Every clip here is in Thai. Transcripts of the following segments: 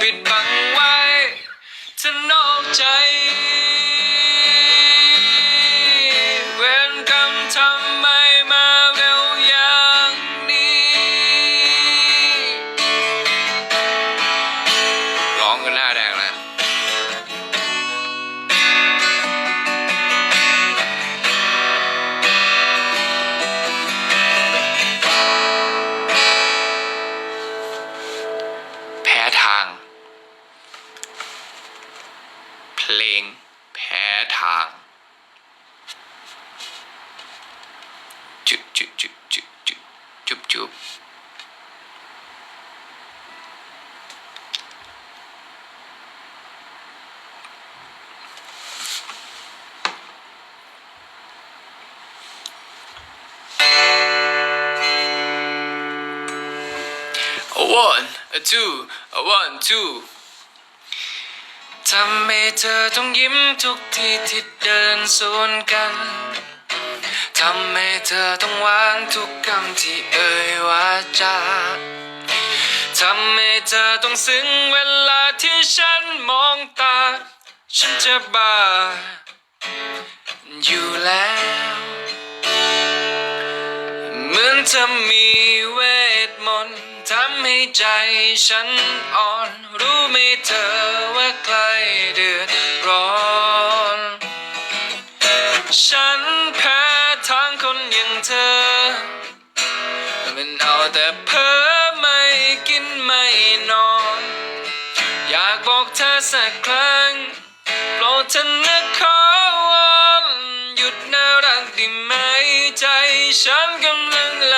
ปิดบัง จุบจุบจุบจุบจุบจุบจุบ a one a two a one two ทำให้เธอต้องยิ้มทุกทีที่เดินสวนกัน ทำให้เธอต้องวางทุกคำที่เอ่ยวาจาทำให้เธอต้องซึ้งเวลาที่ฉันมองตา ฉันจะบ้าอยู่แล้ว เหมือนเธอมีเวทมนต์ทำให้ใจฉันอ่อน รู้ไหมเธอว่าใคร นเอาแต่เพ้อไม่กินไม่นอน อยากบอกเธอสักครั้งโปรดเธอนะขอวอนหยุดน่ารักได้ไหมใจฉันกำลังละ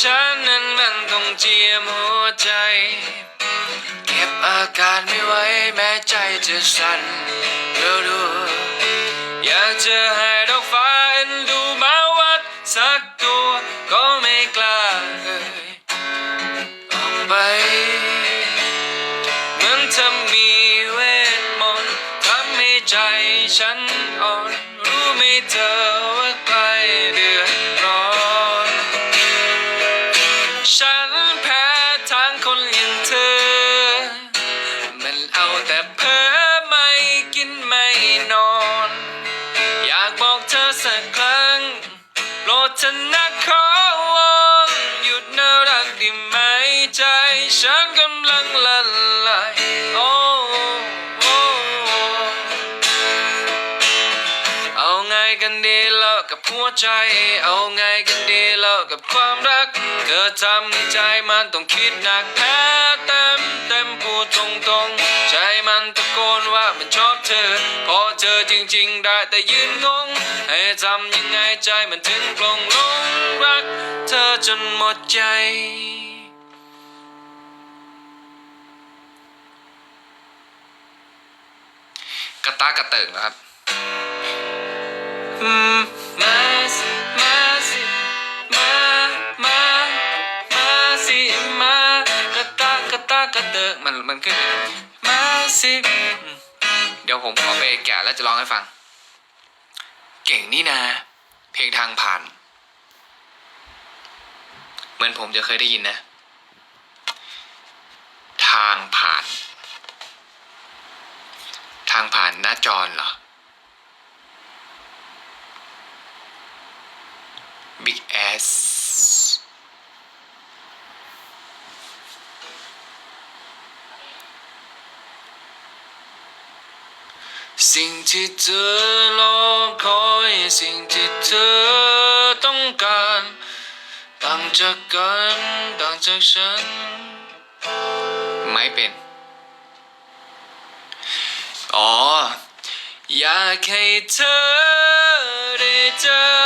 ฉันนั้นมันต้องเจียมหัวใจ เก็บอาการไม่ไหวแม้ใจจะสั่นเร็วดูอยากจะให้ดอกฟ้าเอ็นดูมาวัดสักตัวก็ไม่กล้าเอ่ยออกไปเหมือนเธอมีเวทมนต์ทำให้ใจฉันอ่อนรู้ไหมเธอว่าใครเดือดร้อน ครั้งโปรดเธอนะขอวอนหยุดน่ารักได้ไหมใจฉันกำลังละลายโอ้เอาไงกันดีแล้วกับหัวใจ เอาไงกันดีแล้วกับความรัก เธอทำให้ใจมันต้องคิดหนักแพ้เต็มเต็มพูดตรงตรงๆ จริงได้แต่ยืนงง ให้ทำยังไงใจมันถึงปลงลงรัก เธอจนหมดใจกระตากระเติงนะครับมาสิมาสิมา มา มาสิมากระตากระตากระเติงมันมันขึ้นมาสิ เดี๋ยวผมขอไปแกะแล้วจะร้องให้ฟัง เก่งนี่นะเพลงทางผ่าน เหมือนผมจะเคยได้ยินนะ ทางผ่าน ทางผ่านหน้าจรเหรอ Big ass สิ่งที่เธอรอคอยสิ่งที่เธอต้องการต่างจากกันต่างจากฉัน ไม่เป็น อ๋อ อยากให้เธอได้เจอ